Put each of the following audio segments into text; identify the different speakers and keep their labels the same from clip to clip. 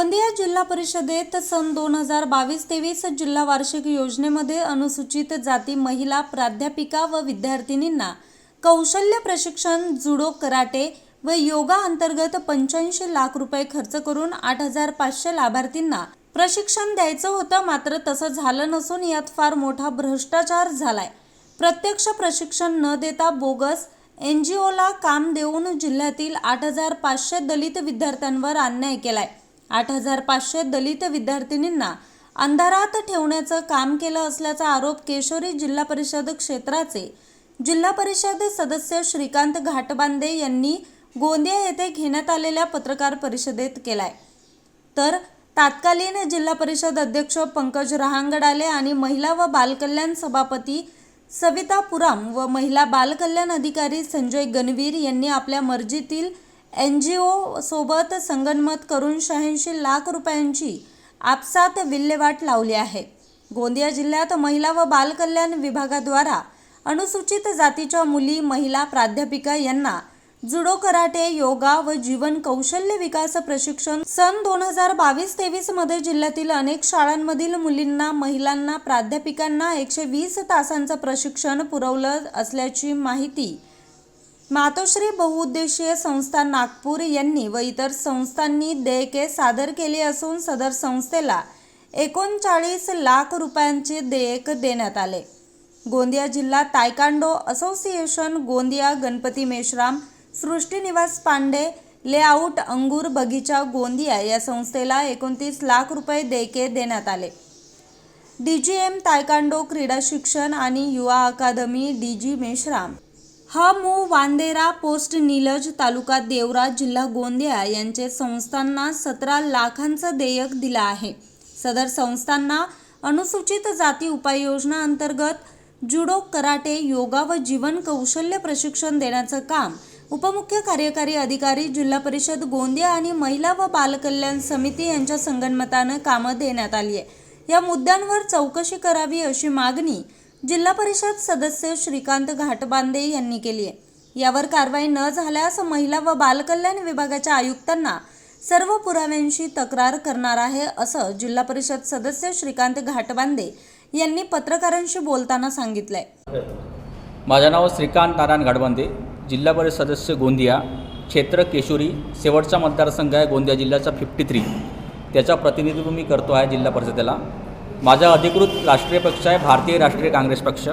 Speaker 1: गोंदिया जिल्हा परिषदेत सन दोन हजार बावीस तेवीस जिल्हा वार्षिक योजनेमध्ये अनुसूचित जाती महिला प्राध्यापिका व विद्यार्थिनींना कौशल्य प्रशिक्षण जुडो कराटे व योगा अंतर्गत पंच्याऐंशी लाख रुपये खर्च करून आठ हजार पाचशे लाभार्थींना प्रशिक्षण द्यायचं होतं. मात्र तसं झालं नसून यात फार मोठा भ्रष्टाचार झालाय. प्रत्यक्ष प्रशिक्षण न देता बोगस एन जी ओला काम देऊन जिल्ह्यातील आठ हजार पाचशे दलित विद्यार्थ्यांवर अन्याय केलाय. आठ हजार पाचशे दलित विद्यार्थिनींना अंधारात ठेवण्याचं काम केलं असल्याचा आरोप केशोरी जिल्हा परिषद क्षेत्राचे जिल्हा परिषद सदस्य श्रीकांत घाटबांदे यांनी गोंदिया येथे घेण्यात आलेल्या पत्रकार परिषदेत केलाय. तर तात्कालीन जिल्हा परिषद अध्यक्ष पंकज रहांगडाले आणि महिला व बालकल्याण सभापती सविता पुराम व महिला बालकल्याण अधिकारी संजय गणवीर यांनी आपल्या मर्जीतील एन जी ओ सोबत संगनमत करून शहाऐंशी लाख रुपयांची आपसात विल्हेवाट लावली आहे. गोंदिया जिल्ह्यात महिला व बालकल्याण विभागाद्वारा अनुसूचित जातीच्या मुली महिला प्राध्यापिका यांना जुडो कराटे योगा व जीवन कौशल्य विकास प्रशिक्षण सन दोन हजार बावीस तेवीसमध्ये जिल्ह्यातील अनेक शाळांमधील मुलींना महिलांना प्राध्यापिकांना एकशे वीस तासांचं प्रशिक्षण पुरवलं असल्याची माहिती मातोश्री बहुउद्देशीय संस्था नागपूर यांनी व इतर संस्थांनी देयके सादर केली असून सदर संस्थेला एकोणचाळीस लाख रुपयांचे देयक देण्यात आले. गोंदिया जिल्हा taekwondo association Gondia Ganpati Meshram Srishtiniwas Pande layout Angur Bagicha Gondia या संस्थेला एकोणतीस लाख रुपये देयके देण्यात आले. डी जी एम तायकांडो क्रीडा शिक्षण आणि युवा अकादमी डी जी मेश्राम हा मु वांदेरा पोस्ट निलज तालुका देवरा जिल्हा गोंदिया यांचे संस्थांना सतरा लाखांचं देयक दिलं आहे. सदर संस्थांना अनुसूचित जाती उपाययोजना अंतर्गत जुडो कराटे योगा व जीवन कौशल्य प्रशिक्षण देण्याचं काम उपमुख्य कार्यकारी अधिकारी जिल्हा परिषद गोंदिया आणि महिला व बालकल्याण समिती यांच्या संगनमतानं कामं देण्यात आली आहे. या मुद्द्यांवर चौकशी करावी अशी मागणी जिल्हा परिषद सदस्य श्रीकांत घाटबांदे यांनी केली आहे. यावर कारवाई न झाल्यास महिला व बालकल्याण विभागाच्या आयुक्तांना सर्व पुराव्यांशी तक्रार करणार आहे असं जिल्हा परिषद सदस्य श्रीकांत घाटबांदे यांनी पत्रकारांशी बोलताना सांगितलंय.
Speaker 2: माझं नाव श्रीकांत नारायण घाटबांदे जिल्हा परिषद सदस्य गोंदिया क्षेत्र केशोरी शेवटचा मतदारसंघ आहे गोंदिया जिल्ह्याचा फिफ्टी थ्री त्याचा प्रतिनिधित्व मी करतो आहे जिल्हा परिषदेला. माझा अधिकृत राष्ट्रीय पक्ष आहे भारतीय राष्ट्रीय काँग्रेस पक्ष.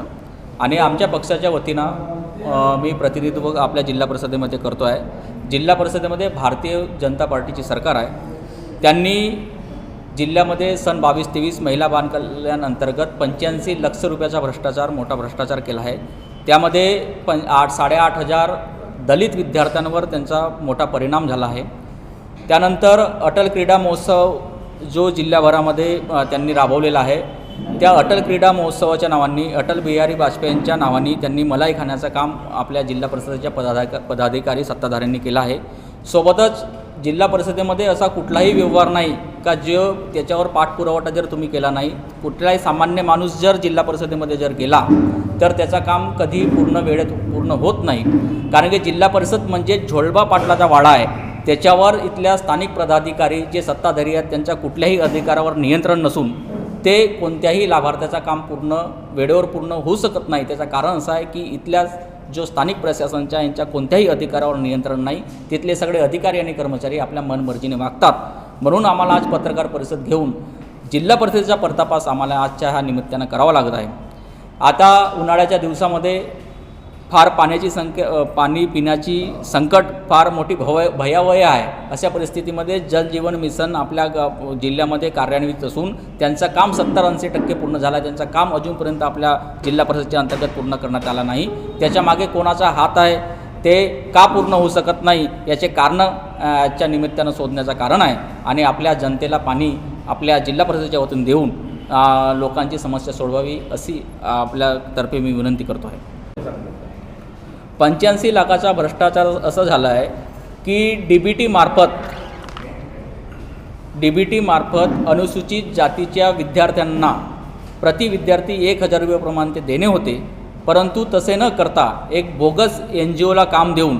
Speaker 2: आणि आमच्या पक्षाच्या वतीनं मी प्रतिनिधित्व आपल्या जिल्हा परिषदेमध्ये करतो आहे. जिल्हा परिषदेमध्ये भारतीय जनता पार्टीची सरकार आहे. त्यांनी जिल्ह्यामध्ये सन बावीस तेवीस महिला बाल कल्याण अंतर्गत पंच्याऐंशी लक्ष रुपयाचा भ्रष्टाचार मोठा भ्रष्टाचार केला आहे. त्यामध्ये पं आठ साडेआठ हजार दलित विद्यार्थ्यांवर त्यांचा मोठा परिणाम झाला आहे. त्यानंतर अटल क्रीडा महोत्सव जो जिल्ह्याभरामध्ये त्यांनी राबवलेला आहे त्या अटल क्रीडा महोत्सवाच्या नावांनी अटल बिहारी वाजपेयींच्या नावांनी त्यांनी मलाई खाण्याचं काम आपल्या जिल्हा परिषदेच्या पदाधिका पदाधिकारी सत्ताधाऱ्यांनी केलं आहे. सोबतच जिल्हा परिषदेमध्ये असा कुठलाही व्यवहार नाही का जो त्याच्यावर पाठपुरावठा जर तुम्ही केला नाही कुठलाही सामान्य माणूस जर जिल्हा परिषदेमध्ये जर गेला तर त्याचं काम कधी पूर्ण वेळेत पूर्ण होत नाही. कारण की जिल्हा परिषद म्हणजे झोळबा पाटलाचा वाडा आहे. त्याच्यावर इथल्या स्थानिक पदाधिकारी जे सत्ताधारी आहेत त्यांच्या कुठल्याही अधिकारावर नियंत्रण नसून ते कोणत्याही लाभार्थ्याचं काम पूर्ण वेळेवर पूर्ण होऊ शकत नाही. त्याचं कारण असं आहे की इथल्या जो स्थानिक प्रशासनच्या यांच्या कोणत्याही अधिकारावर नियंत्रण नाही तिथले सगळे अधिकारी आणि कर्मचारी आपल्या मनमर्जीने वागतात. म्हणून आम्हाला आज पत्रकार परिषद घेऊन जिल्हा परिषदेचा पर्तापास आम्हाला आजच्या ह्या निमित्तानं करावा लागत आहे. आता उन्हाळ्याच्या दिवसामध्ये फार पाण्याची संक पाणी पिण्याची संकट फार मोठी भवय भयावह आहे. अशा परिस्थितीमध्ये जलजीवन मिशन आपल्या ग जिल्ह्यामध्ये कार्यान्वित असून त्यांचं काम सत्तर ऐंशी टक्के पूर्ण झालं. आहे त्यांचं काम अजूनपर्यंत आपल्या जिल्हा परिषदेच्या अंतर्गत पूर्ण करण्यात आलं नाही. त्याच्यामागे कोणाचा हात आहे ते का पूर्ण होऊ शकत नाही याचे कारणं च्या निमित्तानं शोधण्याचं कारण आहे. आणि आपल्या जनतेला पाणी आपल्या जिल्हा परिषदेच्या वतीनं देऊन लोकांची समस्या सोडवावी अशी आपल्यातर्फे मी विनंती करतो आहे. पंच्याऐंशी लाखाचा भ्रष्टाचार असं झाला आहे की डी बी टी मार्फत डी बी टी मार्फत अनुसूचित जातीच्या विद्यार्थ्यांना प्रति विद्यार्थी एक हजार रुपयेप्रमाणे ते देणे होते. परंतु तसे न करता एक बोगस एन जी ओला काम देऊन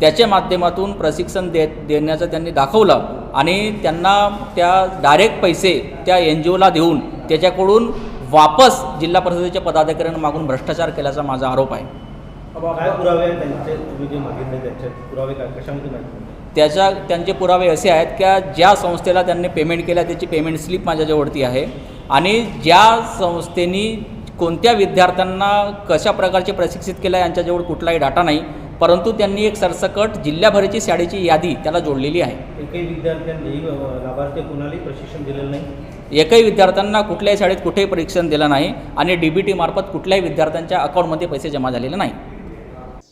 Speaker 2: त्याच्या माध्यमातून प्रशिक्षण दे देण्याचं त्यांनी दाखवलं आणि त्यांना त्या डायरेक्ट पैसे त्या एन जी ओला देऊन त्याच्याकडून वापस जिल्हा परिषदेच्या पदाधिकाऱ्यांना मागून भ्रष्टाचार केल्याचा माझा आरोप आहे.
Speaker 3: काय पुरावे आहेत त्यांचे? तुम्ही जे मागितले त्याचे पुरावे काय? कशामध्ये माहिती
Speaker 2: त्याच्या त्यांचे पुरावे असे आहेत की ज्या संस्थेला त्यांनी पेमेंट केलं त्याची पेमेंट स्लिप माझ्याजवळती आहे. आणि ज्या संस्थेनी कोणत्या विद्यार्थ्यांना कशा प्रकारचे प्रशिक्षित केलं आहे यांच्याजवळ कुठलाही डाटा नाही परंतु त्यांनी एक सरसकट जिल्ह्याभराची शाळेची यादी त्याला जोडलेली आहे.
Speaker 3: एकही विद्यार्थ्यांनी लाभार्थी कुणालाही प्रशिक्षण दिलेलं नाही?
Speaker 2: एकही विद्यार्थ्यांना कुठल्याही शाळेत कुठेही परीक्षण दिलं नाही आणि डी बी टी मार्फत कुठल्याही विद्यार्थ्यांच्या अकाउंटमध्ये पैसे जमा झालेले नाही.